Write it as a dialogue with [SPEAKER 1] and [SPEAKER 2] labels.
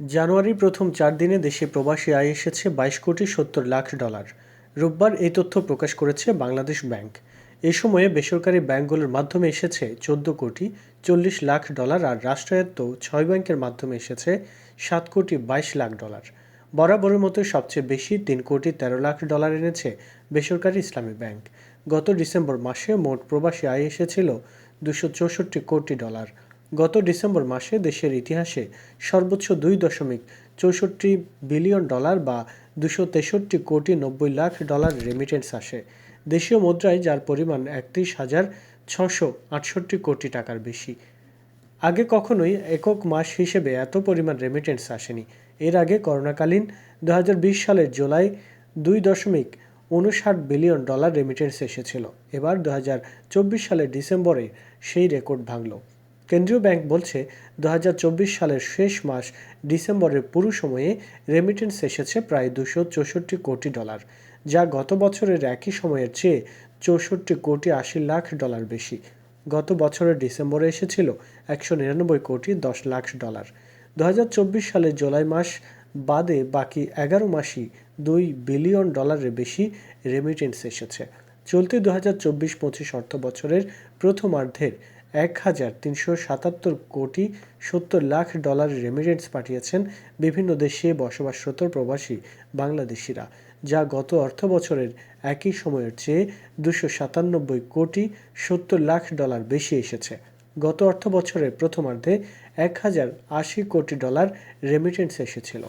[SPEAKER 1] জানুয়ারির প্রথম চার দিনে দেশে প্রবাসী আয় এসেছে বাইশ কোটি সত্তর লাখ ডলার। রোববার এই তথ্য প্রকাশ করেছে বাংলাদেশ ব্যাংক। এ সময়ে বেসরকারি ব্যাংকগুলোর মাধ্যমে এসেছে চোদ্দ কোটি চল্লিশ লাখ ডলার আর রাষ্ট্রায়ত্ত ছয় ব্যাংকের মাধ্যমে এসেছে সাত কোটি বাইশ লাখ ডলার। বরাবরের মতো সবচেয়ে বেশি তিন কোটি তেরো লাখ ডলার এনেছে বেসরকারি ইসলামী ব্যাংক। গত ডিসেম্বর মাসে মোট প্রবাসী আয় এসেছিল দুশো চৌষট্টি কোটি ডলার। গত ডিসেম্বর মাসে দেশের ইতিহাসে সর্বোচ্চ দুই দশমিক চৌষট্টি বিলিয়ন ডলার বা দুশো তেষট্টি কোটি নব্বই লাখ ডলার রেমিটেন্স আসে। দেশীয় মুদ্রায় যার পরিমাণ একত্রিশ হাজার ছশো আটষট্টি কোটি টাকার বেশি। আগে কখনোই একক মাস হিসেবে এত পরিমাণ রেমিটেন্স আসেনি। এর আগে করোনাকালীন দু হাজার বিশ সালের জুলাই দুই দশমিক উনষাট বিলিয়ন ডলার রেমিটেন্স এসেছিল। এবার দু হাজার চব্বিশ সালের ডিসেম্বরে সেই রেকর্ড ভাঙল। কেন্দ্রীয় ব্যাংক বলছে দু হাজার চব্বিশ সালের শেষ মাস ডিসেম্বরের পুরো সময়ে রেমিটেন্স এসেছে প্রায় দুশো চৌষট্টি কোটি ডলার, যা গত বছরের একই সময়ের চেয়ে চৌষট্টি কোটি আশি লাখ ডলার বেশি। গত বছরের ডিসেম্বরে এসেছিল একশো নিরানব্বই কোটি দশ লাখ ডলার। দু হাজার চব্বিশ সালের জুলাই মাস বাদে বাকি এগারো মাসই দুই বিলিয়ন ডলারের বেশি রেমিটেন্স এসেছে। চলতি দু হাজার চব্বিশ পঁচিশ অর্থ বছরের প্রথমার্ধের এক হাজার তিনশো সাতাত্তর কোটি সত্তর লাখ ডলার রেমিটেন্স পাঠিয়েছেন বিভিন্ন দেশে বসবাসরত প্রবাসী বাংলাদেশিরা, যা গত অর্থ বছরের একই সময়ের চেয়ে দুশো সাতানব্বই কোটি সত্তর লাখ ডলার বেশি এসেছে। গত অর্থ বছরের প্রথমার্ধে এক হাজার আশি কোটি ডলার রেমিটেন্স এসেছিল।